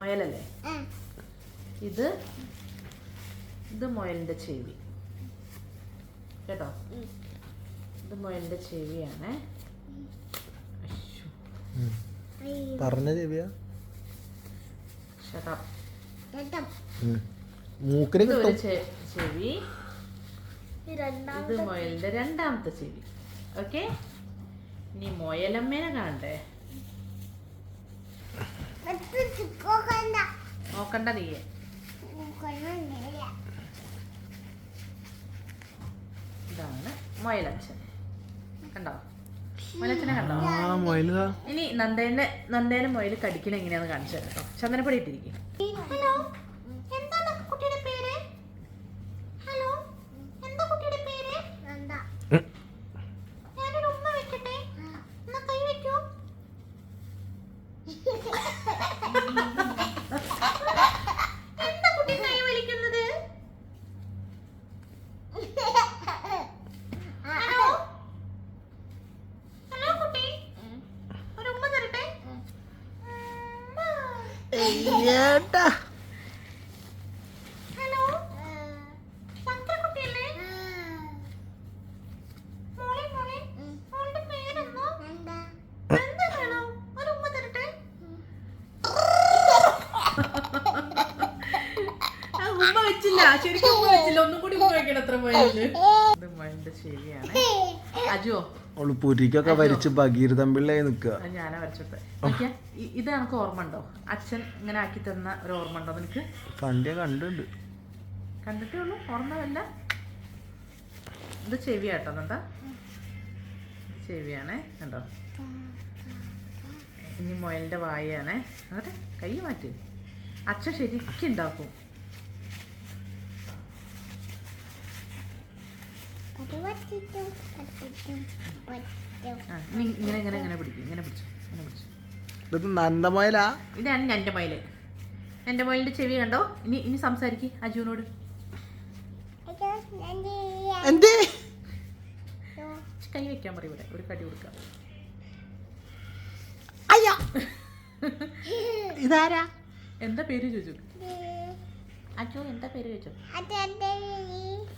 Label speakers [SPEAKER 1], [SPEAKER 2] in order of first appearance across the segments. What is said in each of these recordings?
[SPEAKER 1] മുയലല്ലേ? ഇത് ഇത് മുയലിന്റെ ചെവി. കേട്ടോ? ഇത് മുയലിന്റെ ചെവിയാണ്.
[SPEAKER 2] പറഞ്ഞ ചെവിയാ. മൂക്കിന്
[SPEAKER 1] ചെവി. ഇത് മുയലിന്റെ രണ്ടാമത്തെ ചെവി. ഓക്കെ? ഇനി മുയലമ്മേനെ കാണണ്ടേ? നോക്കണ്ട നീയെ. ഇതാണ് മൊയലച്ഛൻ. കണ്ടോ? മൊയലച്ഛനെ കണ്ടോ?
[SPEAKER 2] ആ മൊയിലാ
[SPEAKER 1] ഇനി നന്ദേനെ നന്ദേനെ മൊയൽ കടിക്കണ എങ്ങനെയാന്ന് കാണിച്ചു തരാം കേട്ടോ. ചന്ദനപ്പൊടി ഇട്ടിരിക്കും ഹലോ എന്താണ് കുട്ടിയുടെ പേര് ഹലോ എന്താ കുട്ടിയുടെ പേര് ഞാനൊരു ഉമ്മ വെക്കട്ടെ എന്നാ കൈ വെക്കൂ എന്താ കുട്ടി കൈ വലിക്കുന്നത് ഹലോ ഹലോ കുട്ടി ഒരു ഉമ്മ തരട്ടെ
[SPEAKER 2] ഏട്ടാ
[SPEAKER 1] ഹലോ ചന്ദ്രകുട്ടിയല്ലേ മോളെ മോളെ മോളുടെ പേരെന്തോ എന്താ വേണോ ഒരു ഉമ്മ തരട്ടെ ആ, ഉമ്മ വെച്ചില്ല ശരിക്കും ഉമ്മ വെച്ചില്ല ഒന്നും കൂടി ഉമ്മ വെക്കണം എത്ര പോയാൽ ഇത് മഴന്റെ ശരിയാണ്
[SPEAKER 2] അവൾ പുരിക്കൊക്കെ വരിച്ച് ഭഗീരഥൻ പിള്ളയായി നിക്കുക
[SPEAKER 1] അത് ഞാനാ വരച്ചിട്ട്. ഇത് എനിക്ക് ഓർമ്മ ഉണ്ടോ? അച്ഛൻ ഇങ്ങനെ ആക്കി തന്ന ഒരു ഓർമ്മ ഉണ്ടോ നിനക്ക്?
[SPEAKER 2] പണ്ടേ കണ്ടുണ്ട്
[SPEAKER 1] കണ്ടിട്ടേ ഉള്ളൂ ഓർമ്മയല്ല. ഇത് ചെവിയാട്ടോ എന്താ ചെവിയാണേ കണ്ടോ? ഇനി മുയലിന്റെ വായയാണേ എന്നിട്ട് കൈ മാറ്റി. അച്ഛൻ ശരിക്കും ഉണ്ടാക്കും ആ ഇനി ഇങ്ങനെ ഇങ്ങനെ ഇങ്ങനെ പിടിക്കും ഇങ്ങനെ പിടിച്ചു ഇങ്ങനെ പിടിച്ചു.
[SPEAKER 2] ഇത് നന്ദമോയലാ?
[SPEAKER 1] ഇതാണ് എന്റെ മയിൽ. എന്റെ മയിലിന്റെ ചെവി കണ്ടോ? ഇനി ഇനി സംസാരിക്ക് അജുവിനോട്.
[SPEAKER 2] എന്തേ?
[SPEAKER 1] കൈ വെക്കാൻ പറയും ഇവിടെ ഒരു കടി കൊടുക്കാം.
[SPEAKER 2] അയ്യ. ഇതാരാ?
[SPEAKER 1] എന്താ പേര് ചോദിച്ചു? അജു എന്താ പേര് ചോദിച്ചു?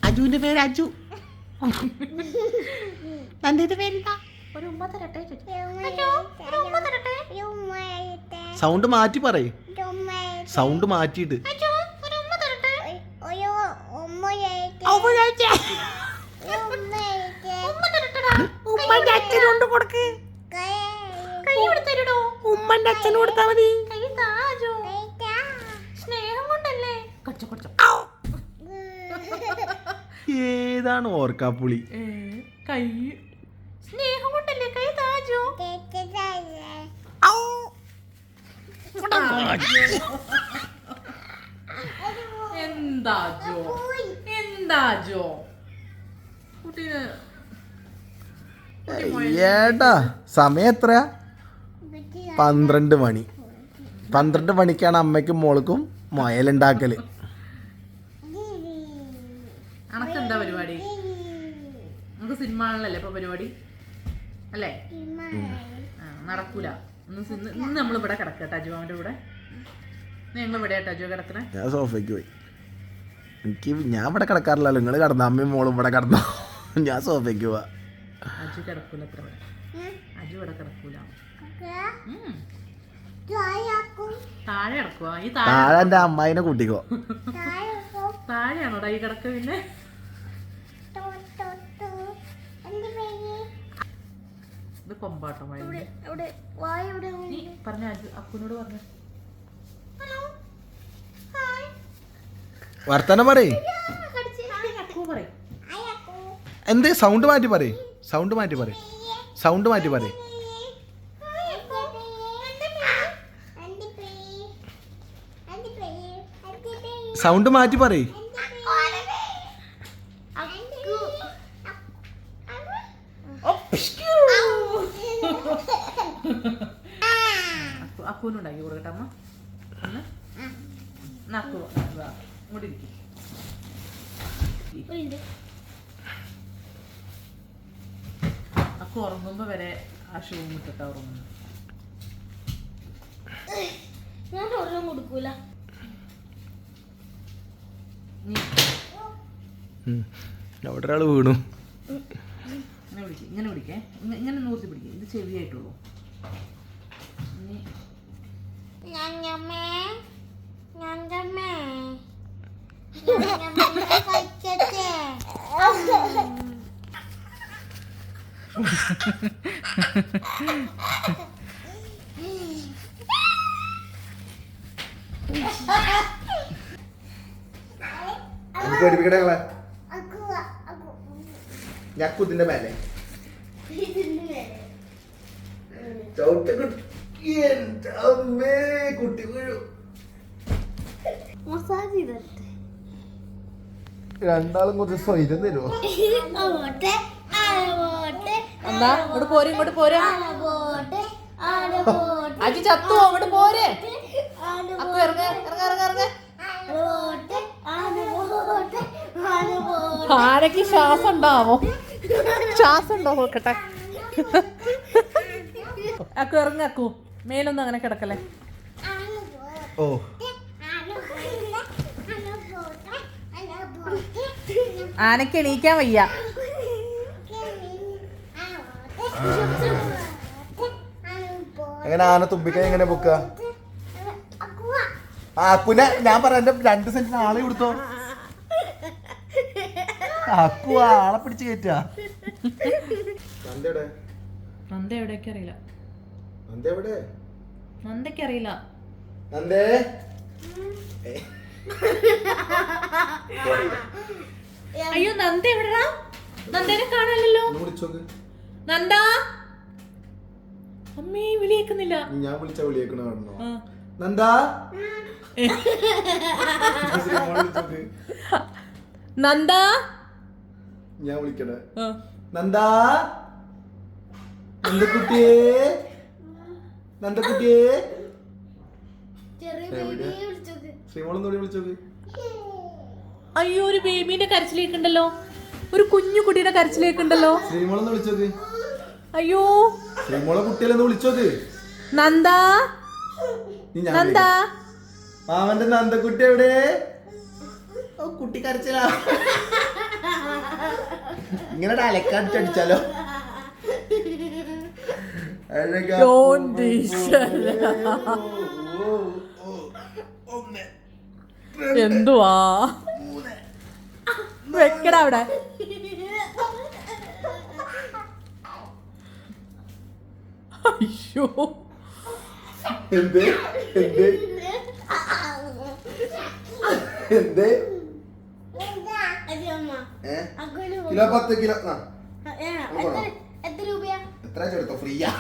[SPEAKER 2] അജുവിന്റെ പേര് അജു. പേരെന്താ
[SPEAKER 1] ഒരു ഉമ്മ തരട്ടെ. ഉമ്മ തരട്ടെ.
[SPEAKER 2] സൗണ്ട് മാറ്റി പറയ്. സൗണ്ട്
[SPEAKER 1] മാറ്റിട്ട്
[SPEAKER 2] ഉമ്മന്റെ അച്ഛനോണ്ട് കൊടുക്ക്. ഉമ്മന്റെ അച്ഛന് കൊടുത്താ മതി.
[SPEAKER 1] സ്നേഹം കൊണ്ടല്ലേ? കൊച്ച കൊച്ച
[SPEAKER 2] ഏതാണ് ഓർക്കാപ്പുളി?
[SPEAKER 1] കൈ. സ്നേഹം കൊണ്ടല്ലേ? കൈ താജു? എന്താ ജോ? എന്താ ജോ? കുട്ടീന് കുട്ടി മൊയൽ
[SPEAKER 2] ഏട്ടാ സമയം എത്ര? പന്ത്രണ്ട് മണി. പന്ത്രണ്ട് മണിക്കാണ് അമ്മയ്ക്കും മോൾക്കും മുയലുണ്ടാക്കൽ
[SPEAKER 1] അനക്ക് എന്താ പരിപാടി കാണലല്ലേ ഇപ്പൊ പരിപാടി? അല്ലേ? നടക്കൂല. ഇന്ന് ഇന്ന് നമ്മൾ ഇവിടെ കിടക്കട്ടെ അജു കൂടെ. ഞങ്ങൾ ഇവിടെ അജു കിടക്കണേ.
[SPEAKER 2] ഞാൻ സോഫയ്ക്ക് പോയി. എനിക്ക് ഞാൻ ഇവിടെ കിടക്കാറില്ലല്ലോ. നിങ്ങൾ കിടന്ന അമ്മയും മോളും ഇവിടെ കിടന്നോ. ഞാൻ സോഫയ്ക്ക് പോവാ.
[SPEAKER 1] അജു കിടക്കൂല അത്ര ഇവിടെ. അജു ഇവിടെ കിടക്കൂല. താഴെ കിടക്കുവാ. ഈ താഴെ
[SPEAKER 2] എന്റെ അമ്മായിനെ കൂട്ടിക്കോ.
[SPEAKER 1] താഴെയാണോടാ ഈ കിടക്ക പിന്നെ ഇത് കൊമ്പാട്ടോ നീ പറഞ്ഞ അക്കുനോട് പറഞ്ഞു. ഹലോ. ഹായ്.
[SPEAKER 2] വർത്തനം പറയും. എന്ത്? സൗണ്ട് മാറ്റി പറയേ. സൗണ്ട് മാറ്റി പറയേ. സൗണ്ട് മാറ്റി പറയേ. സൗണ്ട് മാറ്റി പറയ്.
[SPEAKER 1] അക്കുനുണ്ടാക്കി കൊടുക്കട്ടെ അമ്മ. ഒന്ന്. എന്നാ അക്കു ഇങ്ങോട്ട് ഇരിക്ക്. അക്കു ഉറങ്ങുമ്പോ വരെ ആ ഷൂ ഇട്ടിട്ടാ ഉറങ്ങുന്നു.
[SPEAKER 3] ഞാൻ ഒരെണ്ണം കൊടുക്കൂല.
[SPEAKER 2] അവിടെ ഒരാൾ വീണു.
[SPEAKER 1] ഇങ്ങനെ പിടിക്കേ ഇങ്ങനെ നൂർത്തി പിടിക്കേ. ഇത് ചെവിയായിട്ടുള്ളൂ ഇനി
[SPEAKER 3] കഴിക്കട്ടെ
[SPEAKER 2] എനിക്ക് പഠിപ്പിക്കട്ടെ ഞങ്ങളെ ഞാൻ കുതിന്റെ മേലെ. ചവിട്ട് കുട്ടി അമ്മേ കുട്ടി വീഴു.
[SPEAKER 3] മസാജ് ചെയ്തിട്ട്.
[SPEAKER 2] രണ്ടാളും കുറച്ച് സ്വൈരം തരുമോ
[SPEAKER 3] അങ്ങോട്ടെ അങ്ങോട്ടെ
[SPEAKER 1] എന്താ ഇങ്ങോട്ട് പോരെ ഇങ്ങോട്ട് പോരെ.
[SPEAKER 3] അങ്ങോട്ട് അങ്ങോട്ട്
[SPEAKER 1] അജി ചത്തു അങ്ങോട്ട് പോരെ.
[SPEAKER 3] അങ്ങോട്ട്
[SPEAKER 1] അക്കു ഇറങ്ങ ഇറങ്ങ ഇറങ്ങ ഇറങ്ങ.
[SPEAKER 3] അങ്ങോട്ട് അങ്ങോട്ട് അങ്ങോട്ട്
[SPEAKER 1] ആരൊക്കെ ശ്വാസം ഉണ്ടാവോ ശ്വാസം ഉണ്ടോ നോക്കട്ടെ. അക്കു ഇറങ്ങ അക്കു. മേലൊന്നും അങ്ങനെ കിടക്കല്ലേ?
[SPEAKER 2] ഓ.
[SPEAKER 1] ആനക്ക് എണീക്കാൻ വയ്യ.
[SPEAKER 2] എങ്ങനെ ആന തുമ്പിക്കാൻ എങ്ങനെ പൊക്ക ആ അക്കുനെ ഞാൻ പറയാം എന്റെ രണ്ട് സെന്റിന് ആളെ കൊടുത്തോ. അക്കു ആളെ പിടിച്ച് കയറ്റാ നന്ദയുടെ
[SPEAKER 1] നന്ദ എവിടേക്ക് അറിയില്ല.
[SPEAKER 2] നന്ദെവിടെ
[SPEAKER 1] നന്ദയ്ക്ക് അറിയില്ല
[SPEAKER 2] നന്ദേ.
[SPEAKER 1] അയ്യോ നന്ദ എവിടെടാ? നന്ദേനെ കാണാനല്ലോ നന്ദ? അമ്മേ വിളിയേക്കുന്നില്ല.
[SPEAKER 2] ഞാൻ വിളിച്ച വിളിയേക്കണ കാണണോ. നന്ദാ.
[SPEAKER 1] നന്ദ?
[SPEAKER 2] ഞാൻ വിളിക്കണേ
[SPEAKER 1] നന്ദ
[SPEAKER 2] നന്ദാ? നന്ദക്കുട്ടിയേ. നന്ദക്കുട്ടിയേ.
[SPEAKER 3] ചെറിയ
[SPEAKER 2] കൂടി വിളിച്ചോക്ക്.
[SPEAKER 1] അയ്യോ ഒരു ബേബീന്റെ കരച്ചിലേക്കുണ്ടല്ലോ. ഒരു കുഞ്ഞു കുട്ടിയുടെ കരച്ചിലേക്കുണ്ടല്ലോ.
[SPEAKER 2] ശ്രീമോളൊന്ന് വിളിച്ചോക്ക്.
[SPEAKER 1] അയ്യോ.
[SPEAKER 2] ശ്രീമോളെ കുട്ടികളൊന്ന് വിളിച്ചോക്ക്.
[SPEAKER 1] നന്ദ. നന്ദ.
[SPEAKER 2] മാമന്റെ നന്ദക്കുട്ടി എവിടെ? ഓ കുട്ടി കരച്ചിലാ. ഇങ്ങനെ അലക്കാടിച്ചടിച്ചാലോ
[SPEAKER 1] എന്തുവാ? വെക്കടാ അവിടെ. അയ്യോ.
[SPEAKER 2] എന്ത്? എന്ത്? എന്ത്? കിലോ പത്ത് കിലോ ആ.
[SPEAKER 3] എത്ര
[SPEAKER 2] ചെടുത്തോ ഫ്രീയാ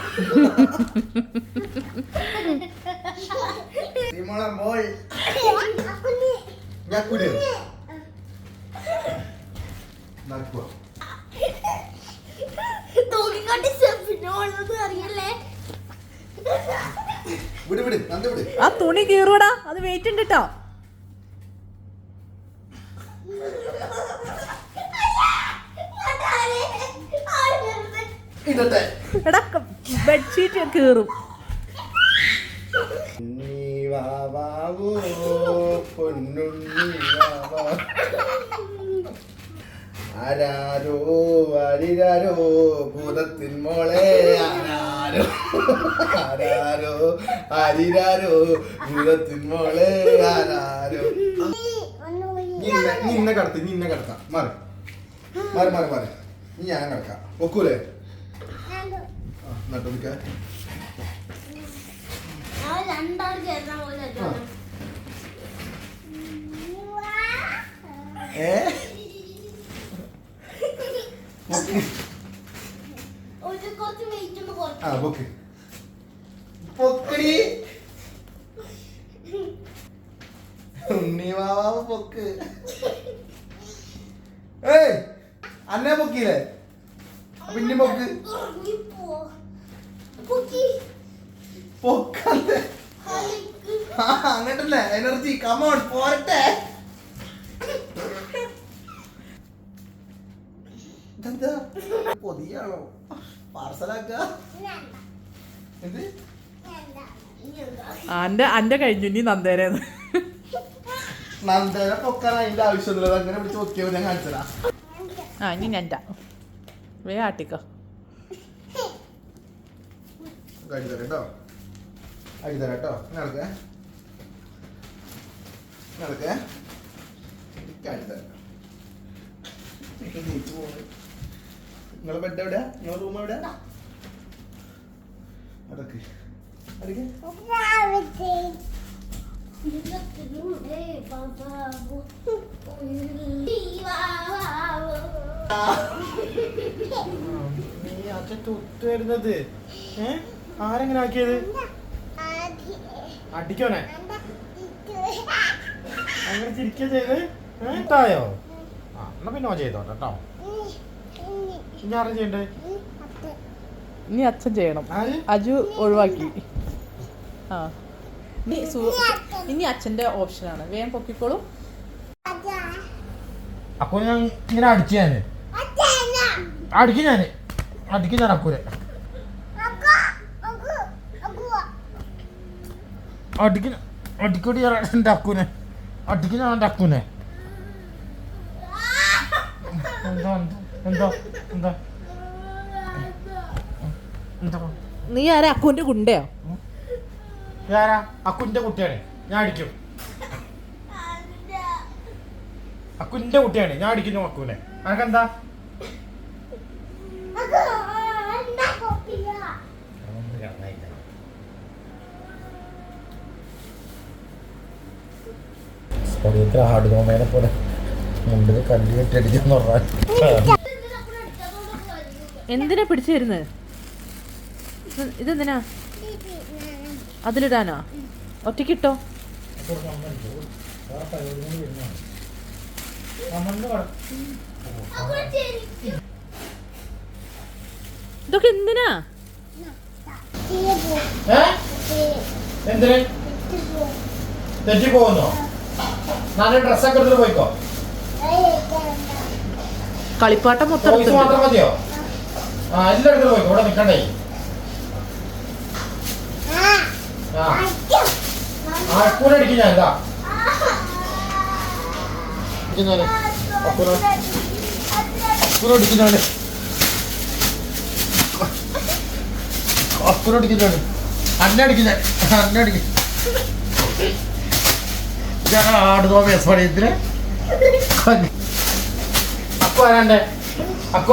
[SPEAKER 2] ശ്രീമോളെ മോൾ. നന്ദ വിട്.
[SPEAKER 1] ആ തുണി കീറൂടാ അത് വെയിറ്റ് ഉണ്ട് കേട്ടോ
[SPEAKER 2] ഇടട്ടെ
[SPEAKER 1] എടാ ബെഡ്ഷീറ്റ് കീറും.
[SPEAKER 2] ആരാരോ ആരിരാരോ ഭൂതത്തിൻ മോളെ ആരാരോ ആരാരോ ആരിരാരോ ഭൂതത്തിൻ മോളെ ആരാരോ. നിന്നെ കടത്തി നിന്നെ കടത്താം. മാറി. മാറി മാറി മാറി. ഞാൻ കിടക്കാം. ഒക്കൂലേ? ആ. ഏ ആ പൊക്ക്. പൊക്കടി ഉണ്ണി വാവാവ് പൊക്ക്. ഏയ് അന്നെ പൊക്കിയില്ലേ? പിന്നെ പൊക്ക്. അങ്ങട്ടല്ലേ? എനർജി കമോൺ പോരട്ടെ. ഇതെന്താ? പൊതിയാണോ? പാർസലാക്ക എന്ത്.
[SPEAKER 1] അന്റെ അന്റെ കഴിഞ്ഞു ഇനി നന്ദേരേന്ന്
[SPEAKER 2] നന്ദന പൊക്കാൻ അതിന്റെ ആവശ്യമൊന്നുമില്ല അങ്ങനെ പിടിച്ച് പൊക്കിയോ ഞാൻ കാണിച്ചതാ.
[SPEAKER 1] ആ ഇനി ഞണ്ട. വേ ആട്ടിക്കോ.
[SPEAKER 2] അടിതരാം കേട്ടോ. നടക്കേ. നടക്കേ. അടിതരാം നിങ്ങളെ ബെഡ് എവിടെയാ? നിങ്ങളെ റൂം എവിടെയാ? അടക്ക് അടിക്കേ
[SPEAKER 4] നീ അച്ഛൻ തൊട്ട് വരുന്നത്. ഏ? ആരെങ്ങനെ ആക്കിയത്? അടിക്കോനെ അങ്ങനെ ചിരിക്കുക ചെയ്ത്? ഇട്ടായോ? ആ എന്നാ പിന്നെ ഓ ചെയ്തോട്ടെ കേട്ടോ. ഇനി ആരും ചെയ്യണ്ടേ?
[SPEAKER 1] ഇനി അച്ഛൻ ചെയ്യണം. അജു ഒഴിവാക്കി. ആ. നീ സു- ഇനി അച്ഛന്റെ ഓപ്ഷനാണ്. വേഗം പൊക്കിക്കോളൂ.
[SPEAKER 4] അപ്പൊ ഞാൻ ഇങ്ങനെ അടിച്ചു ഞാൻ. അടിക്കും ഞാൻ. അടിക്കും ഞാൻ അക്കൂരെ അടിക്കും അടിക്കടി എന്റെ അക്കൂനെ അടിക്കണ ഞാൻ എന്റെ അക്കൂനെ എന്താ എന്താ എന്താ? എന്താ?
[SPEAKER 1] നീ ആരാ? അക്കുന്റെ കുണ്ടയോ
[SPEAKER 4] ഞാനാ അക്കുന്റെ കുട്ടിയാണ്. ഞാൻ അടിക്കും. അക്കുന്റെ കുട്ടിയാണ്. ഞാൻ അടിക്കുന്നു അക്കുനെ. അനക്കെന്താ? സ്പടിയത്തിൽ ആടുകോമേനെ പോലെ മുണ്ടിൽ കല്ല് കെട്ടടിച്ചെന്ന് പറഞ്ഞാൽ.
[SPEAKER 1] എന്തിനാ പിടിച്ചു തരുന്നത് ഇതെന്തിനാ? അതിലിടാനോ? ഒറ്റയ്ക്കിട്ടോ? ഇതൊക്കെ എന്തിനാ?
[SPEAKER 4] എന്തിന്? തെറ്റി പോകുന്നോ ഞാൻ ഡ്രസ്സൊക്കെ എടുത്തിട്ട് പോയിക്കോ.
[SPEAKER 1] കളിപ്പാട്ടം മൊത്തം.
[SPEAKER 4] മാത്രം മതിയോ? ആ എല്ലാം എടുത്തിട്ട് പോയിക്കോ. ഇവിടെ നിൽക്കണ്ടേ ആ. അക്കൂനെ അടിക്കും ഞാൻ അക്കൂനെ അക്കൂനെ അക്കൂനെ അന്നെ അടിക്കും. ഞാൻ ആടുന്നോ മേസ്പടിയത്തിന് അക്കു ആരാണ്ട് അക്കു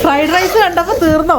[SPEAKER 1] ഫ്രൈഡ് റൈസ് കണ്ടപ്പോ തീർന്നോ?